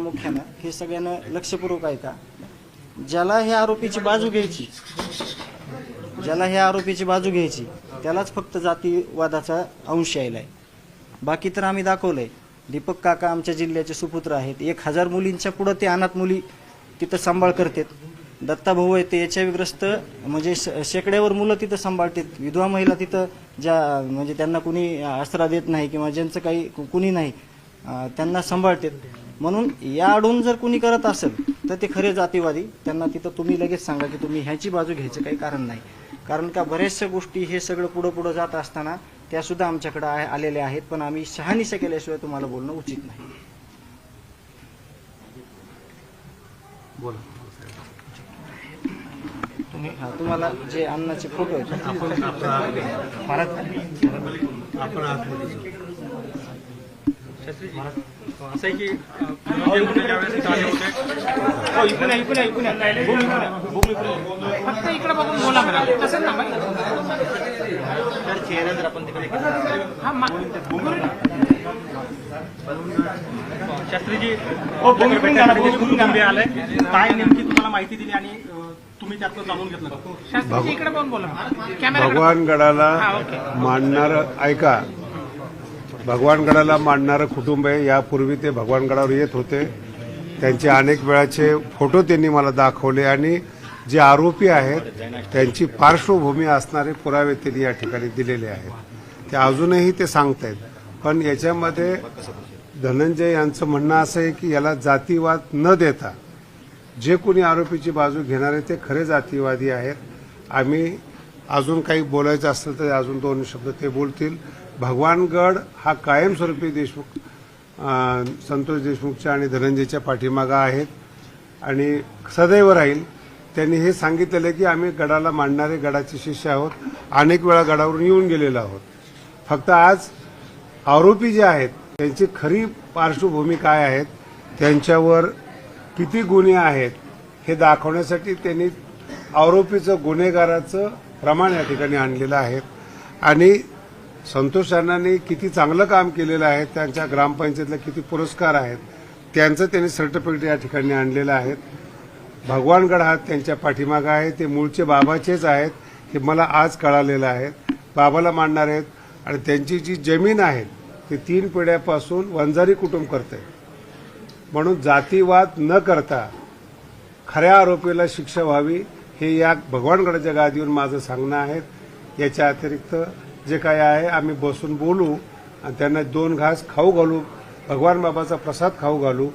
प्रामुख्यानं हे सगळ्यांना लक्षपूर्वक ऐका. ज्याला ह्या आरोपीची बाजू घ्यायची ज्याला ह्या आरोपीची बाजू घ्यायची त्यालाच फक्त जातीवादाचा अंश यायलाय. बाकी तर आम्ही दाखवलंय. दीपक काका आमच्या जिल्ह्याचे सुपुत्र आहेत. एक हजार मुलींच्या पुढं ते अनाथ मुली तिथं सांभाळ करतात. दत्ता भाऊ आहे ते एच म्हणजे श- शेकड्यावर मुलं तिथं सांभाळतात. विधवा महिला तिथं ज्या म्हणजे त्यांना कुणी आसरा देत नाही किंवा ज्यांचं काही कु- कुणी नाही त्यांना सांभाळतात. म्हणून या आडून जर कुणी करत असेल तर ते खरे जातीवादी. त्यांना तिथं तुम्ही लगेच सांगा की तुम्ही ह्याची बाजू घ्यायचं काही कारण नाही. कारण का बऱ्याचशा गोष्टी हे सगळं पुढं पुढं जात असताना त्या सुद्धा आमच्याकडे आलेल्या आहेत पण आम्ही शहानिशा केल्याशिवाय तुम्हाला बोलणं उचित नाही. तुम्ही हा तुम्हाला जे अन्नाचे फोटो आहेत. आपण असं आहे की हो, इकडे. फक्त बघून बोला मला तसं ना बाई चेहरा जर आपण तिकडे मा- शास्त्रीजी आलंय काय नेमकी तुम्हाला माहिती दिली आणि तुम्ही त्यातलं जाणून घेतलं? शास्त्रीजी इकडे बघून बोला हा, ओके. मांडणारं ऐका भगवानगडाला मांडणारं कुटुंब आहे. यापूर्वी ते भगवानगडावर येत होते. त्यांचे अनेक वेळाचे फोटो त्यांनी मला दाखवले आणि जे आरोपी आहेत त्यांची पार्श्वभूमी असणारे पुरावे त्यांनी या ठिकाणी दिलेले आहेत. ते अजूनही ते सांगतायत. पण याच्यामध्ये धनंजय यांचं म्हणणं असं आहे की याला जातीवाद न देता जे कोणी आरोपीची बाजू घेणारे ते खरे जातीवादी आहेत. आम्ही अजून काही बोलायचं असेल तर अजून दोन शब्द ते बोलतील. भगवानगड हा कायमस्वरूपी देशमुख संतोष देशमुखच्या आणि धनंजयच्या पाठीमागा आहेत. आणि सदैव राहील. त्यांनी हे सांगितलेलं की आम्ही गडाला मांडणारे गडाचे शिष्य आहोत. अनेक वेळा गडावरून येऊन गेलेलो आहोत. फक्त आज आरोपी जे आहेत त्यांची खरी पार्श्वभूमी काय आहेत त्यांच्यावर किती गुन्हे आहेत हे दाखवण्यासाठी त्यांनी आरोपीचं गुन्हेगाराचं प्रमाण या ठिकाणी आणलेलं आहे. आणि संतोष अण्णांनी किती चांगलं काम केलेलं आहे त्यांच्या ग्रामपंचायतला किती पुरस्कार आहेत त्यांचं त्यांनी सर्टिफिकेट या ठिकाणी आणलेलं आहे. भगवानगड हा त्यांच्या पाठीमागं आहे ते मूळचे बाबाचेच आहेत हे मला आज कळालेलं आहे. बाबाला मांडणार आहेत आणि त्यांची जी जमीन आहे ती तीन पिढ्यापासून वंजारी कुटुंब करते. म्हणून जातीवाद न करता खऱ्या आरोपीला शिक्षा व्हावी हे या भगवानगडाच्या गादीवर माझं सांगणं आहे. याच्या अतिरिक्त जे काय आहे आम्ही बसून बोलू आणि त्यांना दोन घास खाऊ घालू भगवान बाबाचा प्रसाद खाऊ घालू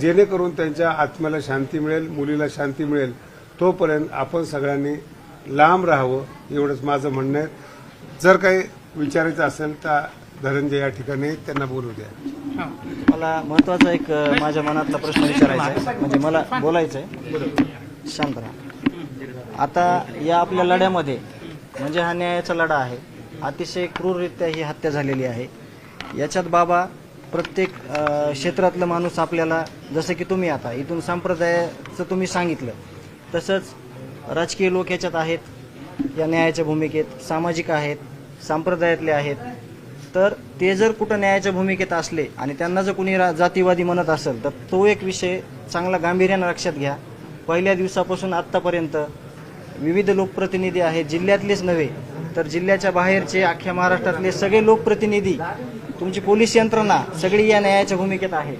जेणेकरून त्यांच्या आत्म्याला शांती मिळेल मुलीला शांती मिळेल. तोपर्यंत आपण सगळ्यांनी लांब राहावं एवढंच माझं म्हणणं आहे. जर काही विचारायचं असेल तर धनंजय या ठिकाणी त्यांना बोलू द्या. मला महत्त्वाचा एक माझ्या मनातला प्रश्न विचारायचा आहे. म्हणजे मला बोलायचं आहे शांत राहा. आता या आपल्या लढ्यामध्ये म्हणजे हा न्यायाचा लढा आहे. अतिशय क्रूररित्या ही हत्या झालेली आहे. याच्यात बाबा प्रत्येक क्षेत्रातलं माणूस आपल्याला जसं की तुम्ही आता इथून संप्रदायाचं तुम्ही सांगितलं तसंच राजकीय लोक याच्यात आहेत या न्यायाच्या भूमिकेत सामाजिक आहेत संप्रदायातले आहेत. तर ते जर कुठं न्यायाच्या भूमिकेत असले आणि त्यांना जर कुणी रा- जातीवादी म्हणत असेल तर तो एक विषय चांगला गांभीर्यानं लक्षात घ्या. पहिल्या दिवसापासून आत्तापर्यंत विविध लोकप्रतिनिधी आहेत जिल्ह्यातलेच नव्हे तर जिल्ह्याच्या बाहेरचे अख्ख्या महाराष्ट्रातले सगळे लोकप्रतिनिधी तुमची पोलीस यंत्रणा सगळी या न्यायाच्या भूमिकेत आहे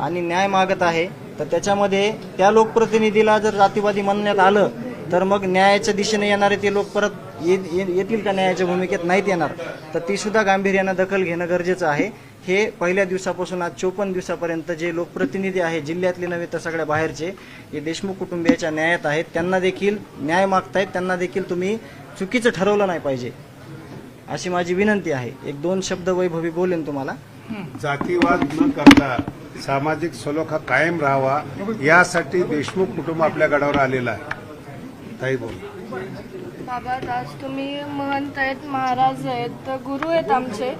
आणि न्याय मागत आहे. तर त्याच्यामध्ये त्या लोकप्रतिनिधीला जर जातीवादी म्हणण्यात आलं तर मग न्यायाच्या दिशेने येणारे ते लोक परत ये- ये- येतील का न्यायाच्या भूमिकेत? नाहीत येणार. तर ती सुद्धा गांभीर्यानं दखल घेणं गरजेचं आहे. हे पहिल्या दिवसापासून आज चोपन्न दिवसापर्यंत जे लोकप्रतिनिधी आहेत जिल्ह्यातले नव्हे तर सगळ्या बाहेरचे हे देशमुख कुटुंबियाच्या न्यायात आहेत. त्यांना देखील न्याय मागतायत. त्यांना देखील तुम्ही चुकीचं ठरवलं नाही पाहिजे. अशी माझी विनंती आहे. एक दोन शब्द वैभवी बोलेन तुम्हाला. जातीवाद न करता सामाजिक सलोखा कायम राहावा यासाठी देशमुख कुटुंब आपल्या गडावर आलेलं आहे. ताई बोल. बाबा आज तुम्ही महंत आहेत महाराज आहेत गुरु आहेत आमचे.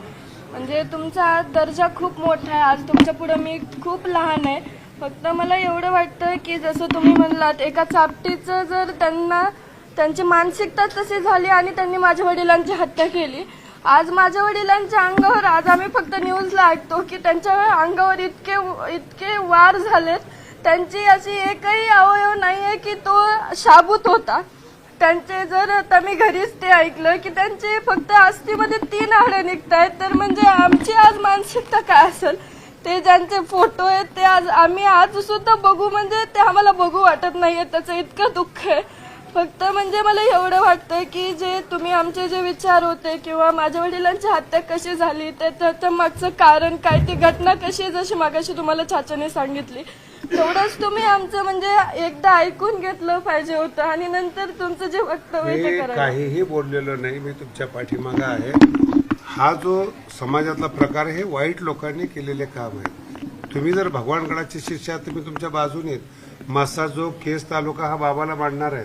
म्हणजे तुमचा दर्जा खूप मोठा आहे. आज तुमच्यापुढे मी खूप लहान आहे. फक्त मला एवढं वाटतं की जसं तुम्ही म्हणलात एका चापटीचं जर त्यांना त्यांची मानसिकता तशी झाली आणि त्यांनी माझ्या वडिलांची हत्या केली. आज माझ्या वडिलांच्या अंगावर आज आम्ही फक्त न्यूजला ऐकतो की त्यांच्या अंगावर इतके इतके वार झालेत. त्यांची अशी एकही अवयव नाही आहे की तो शाबूत होता. त्यांचे जर आता मी घरीच ते ऐकलं की त्यांचे फक्त अस्थिमध्ये तीन हाडं आहेत तर म्हणजे आमची आज मानसिकता काय असेल? ते ज्यांचे फोटो आहेत ते आज आम्ही आज सुद्धा बघू म्हणजे ते आम्हाला बघू वाटत नाहीये. त्याचं इतकं दुःख आहे. फक्त म्हणजे मला एवढं वाटतं की जे तुम्ही आमचे जे विचार होते किंवा माझ्या वडिलांची हत्या कशी झाली ते त्याच्या मागचं कारण काय ती घटना कशी आहे, जशी मागाशी तुम्हाला चाचाने सांगितली तेवढंच तुम्ही आमचं म्हणजे एकदा ऐकून घेतलं पाहिजे होतं आणि नंतर तुमचं जे वक्तव्य ते मी करायचं काहीही बोललेलो नाही मी तुमच्या पाठीमागं आहे हा जो समाजातला प्रकार हे वाईट लोकांनी केलेले काम आहे तुम्ही जर भगवानगडाची शिष्या तुम्ही तुमच्या बाजूने आहेत. मासा जो केस तालुका हा बाबाला मांडणार आहे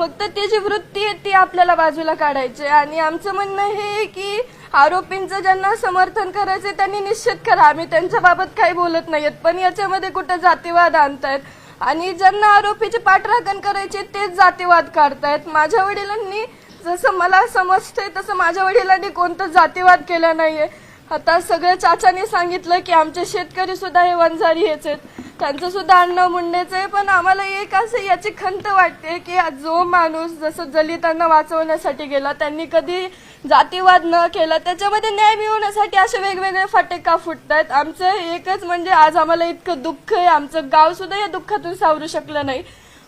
फक्त ती जी वृत्ती आहे ती आपल्याला बाजूला काढायची आणि आमचं म्हणणं हे आहे की आरोपींचं ज्यांना समर्थन करायचं त्यांनी निश्चित करा. आम्ही त्यांच्या बाबत काही बोलत नाहीत पण याच्यामध्ये कुठं जातीवाद आणतायत? आणि ज्यांना आरोपीची पाठराखण करायची तेच जातीवाद काढतायत. माझ्या वडिलांनी जसं मला समजतंय तसं माझ्या वडिलांनी कोणतं जातीवाद केला नाहीये. आता सगळ्या चाचाने सांगितलं की आमचे शेतकरी सुद्धा हे वंजारी हेच आहेत. त्यांचं सुद्धा अण्णा मुंडेच आहे पण आम्हाला एक असं याची खंत वाटते की आज जो माणूस जसं दलितांना वाचवण्यासाठी गेला त्यांनी कधी जातीवाद न केला त्याच्यामध्ये न्याय मिळवण्यासाठी असे वेगवेगळे फाटे का आहेत आमचं एकच म्हणजे आज आम्हाला इतकं दुःख आहे आमचं गाव सुद्धा या दुःखातून सावरू शकलं नाही.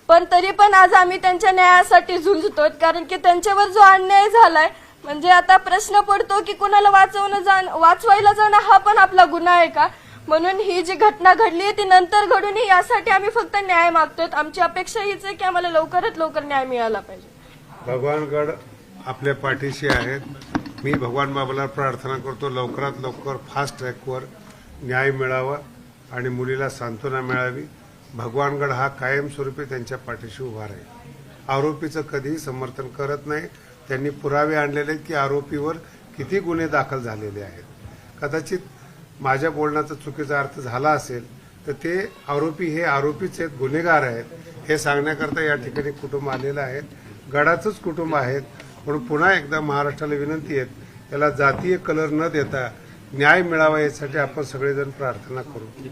पण तरी पण आज आम्ही त्यांच्या न्यायासाठी झुंजतो कारण की त्यांच्यावर जो अन्याय झालाय म्हणजे आता प्रश्न पडतो की कुणाला वाचवणं जाण वाचवायला जाणं हा पण आपला गुन्हा आहे का? म्हणून ही जी घटना घडली आहे ती नंतर घडून यासाठी आम्ही फक्त न्याय मागतोय. आमची अपेक्षा हीच आहे की आम्हाला लवकरात लवकर न्याय मिळाला पाहिजे. भगवानगड आपल्या पाठीशी आहेत. मी भगवान बाबाला प्रार्थना करतो लवकरात लवकर फास्ट ट्रॅकवर न्याय मिळावा आणि मुलीला सांत्वना मिळावी. भगवानगड हा कायमस्वरूपी त्यांच्या पाठीशी उभा राहील. आरोपीचं कधीही समर्थन करत नाही. त्यांनी पुरावे आणलेले आहेत की आरोपीवर किती गुन्हे दाखल झालेले आहेत. कदाचित माझ्या बोलण्याचा चुकीचा अर्थ झाला असेल तर ते आरोपी हे आरोपीच आहेत गुन्हेगार आहेत हे सांगण्याकरता या ठिकाणी कुटुंब आलेलं आहे गडाचंच कुटुंब आहेत म्हणून पुन्हा एकदा महाराष्ट्राला विनंती आहे त्याला जातीय कलर न देता न्याय मिळावा यासाठी आपण सगळेजण प्रार्थना करू.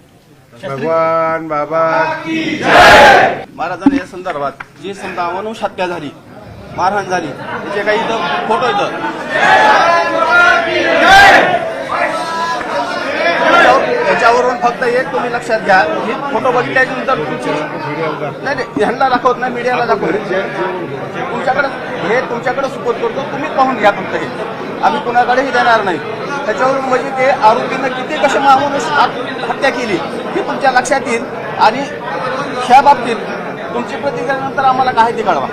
भगवान बाबा महाराजांना या संदर्भात जी समजा अनुष हत्या झाली मारहाण झाली त्याचे काही इथं फोटो येतं त्याच्यावर- त्याच्यावरून फक्त एक तुम्ही लक्षात घ्या ही फोटो बघितल्यानंतर तुमची नाही नाही ह्यांना दाखवत नाही मीडियाला दाखवत तुमच्याकडे हे तुमच्याकडे सुपोत करतो तुम्ही पाहून घ्या फक्त हे. आम्ही कुणाकडेही देणार नाही. त्याच्यावरून म्हणजे ते आरोपीनं किती कसे माणूस हत्या केली हे तुमच्या लक्षात येईल. आणि ह्या बाबतीत तुमची प्रतिक्रिया नंतर आम्हाला काय ते कळवा.